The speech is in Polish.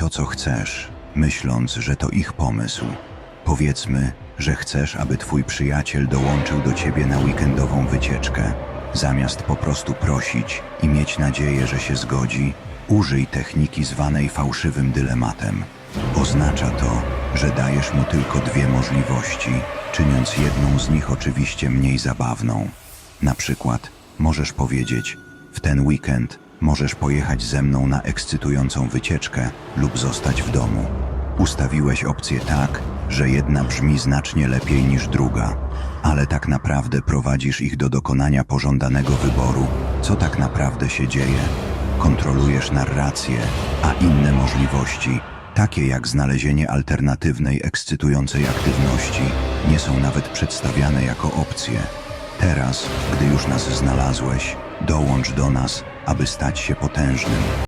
to, co chcesz, myśląc, że to ich pomysł. Powiedzmy, że chcesz, aby twój przyjaciel dołączył do ciebie na weekendową wycieczkę. Zamiast po prostu prosić i mieć nadzieję, że się zgodzi, użyj techniki zwanej fałszywym dylematem. Oznacza to, że dajesz mu tylko dwie możliwości, czyniąc jedną z nich oczywiście mniej zabawną. Na przykład możesz powiedzieć: W ten weekend możesz pojechać ze mną na ekscytującą wycieczkę lub zostać w domu. Ustawiłeś opcję tak, że jedna brzmi znacznie lepiej niż druga, ale tak naprawdę prowadzisz ich do dokonania pożądanego wyboru, co tak naprawdę się dzieje. Kontrolujesz narrację, a inne możliwości, takie jak znalezienie alternatywnej, ekscytującej aktywności, nie są nawet przedstawiane jako opcje. Teraz, gdy już nas znalazłeś, dołącz do nas, aby stać się potężnym.